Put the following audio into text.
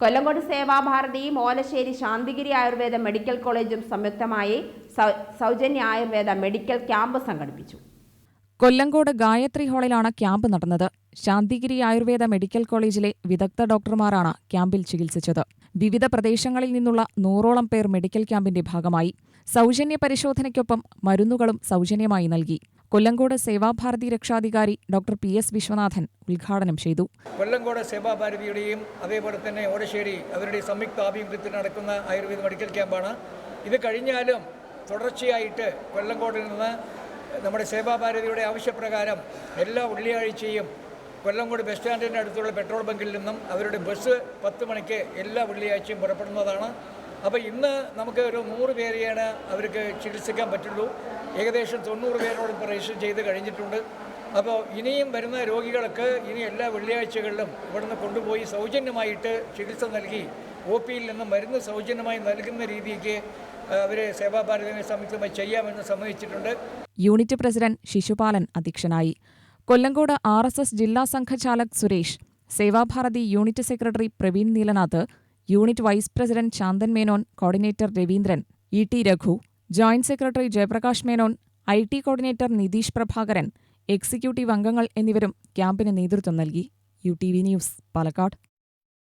Kollengode Sevabharathi Molassery Santhigiri Ayurveda medical കോളേജും സംയുക്തമായി സൗജന്യ ആയുർവേദ മെഡിക്കൽ ക്യാമ്പ് സംഘടിപ്പിച്ചു. കൊല്ലങ്കോട് ഗായത്രി ഹാളിലാണ് ക്യാമ്പ് നടന്നത്. ശാന്തിഗിരി ആയുർവേദ മെഡിക്കൽ കോളേജിലെ വിദഗ്ധ ഡോക്ടർമാരാണ് ക്യാമ്പിൽ ചികിത്സിച്ചത്. വിവിധ പ്രദേശങ്ങളിൽ നിന്നുള്ള നൂറോളം പേർ മെഡിക്കൽ ക്യാമ്പിന്റെ ഭാഗമായി സൗജന്യ പരിശോധനയ്ക്കൊപ്പം മരുന്നുകളും സൗജന്യമായി നൽകി. കൊല്ലങ്കോട് സേവാഭാരതി രക്ഷാധികാരി ഡോക്ടർ പി എസ് വിശ്വനാഥൻ ഉദ്ഘാടനം ചെയ്തു. കൊല്ലങ്കോട് സേവാഭാരതിയുടെയും അതേപോലെ തന്നെ ഓടശ്ശേരി അവരുടെ സംയുക്ത ആഭിമുഖ്യത്തിൽ നടക്കുന്ന ആയുർവേദ മെഡിക്കൽ ക്യാമ്പാണ്. ഇത് കഴിഞ്ഞാലും തുടർച്ചയായിട്ട് കൊല്ലങ്കോടിൽ നിന്ന് നമ്മുടെ സേവാഭാരതിയുടെ ആവശ്യപ്രകാരം എല്ലാ വെള്ളിയാഴ്ചയും കൊല്ലങ്കോട് ബസ് സ്റ്റാൻഡിന്റെ അടുത്തുള്ള പെട്രോൾ ബങ്കിൽ നിന്നും അവരുടെ ബസ് പത്ത് മണിക്ക് എല്ലാ വെള്ളിയാഴ്ചയും പുറപ്പെടുന്നതാണ്. അപ്പോൾ ഇന്ന് നമുക്ക് ഒരു നൂറ് പേരെയാണ് അവർക്ക് ചികിത്സിക്കാൻ പറ്റുള്ളൂ. ഏകദേശം തൊണ്ണൂറ് പേരോട് ഇപ്പോൾ രജിസ്റ്റർ ചെയ്ത് കഴിഞ്ഞിട്ടുണ്ട്. അപ്പോൾ ഇനിയും വരുന്ന രോഗികൾക്ക് ഇനി എല്ലാ വെള്ളിയാഴ്ചകളിലും ഇവിടുന്ന് കൊണ്ടുപോയി സൗജന്യമായിട്ട് ചികിത്സ നൽകി ഒ പിയിൽ നിന്ന് മരുന്ന് സൗജന്യമായി നൽകുന്ന രീതിക്ക് അവർ സേവാഭാരതിനെ സംയുക്തമായി ചെയ്യാമെന്ന് സമ്മതിച്ചിട്ടുണ്ട്. യൂണിറ്റ് പ്രസിഡന്റ് ശിശുപാലൻ അധ്യക്ഷനായി. കൊല്ലങ്കോട് ആർ എസ് എസ് ജില്ലാ സംഘചാലക് Suresh Sevabharathi unit secretary Praveen Neelanath unit vice president Shanthan Menon coordinator Raveendran E T Raghu joint secretary Jayaprakash Menon I T coordinator Nitheesh Prabhakaran executive അംഗങ്ങൾ എന്നിവരും ക്യാമ്പിന് നേതൃത്വം നൽകി. U T V news Palakkad.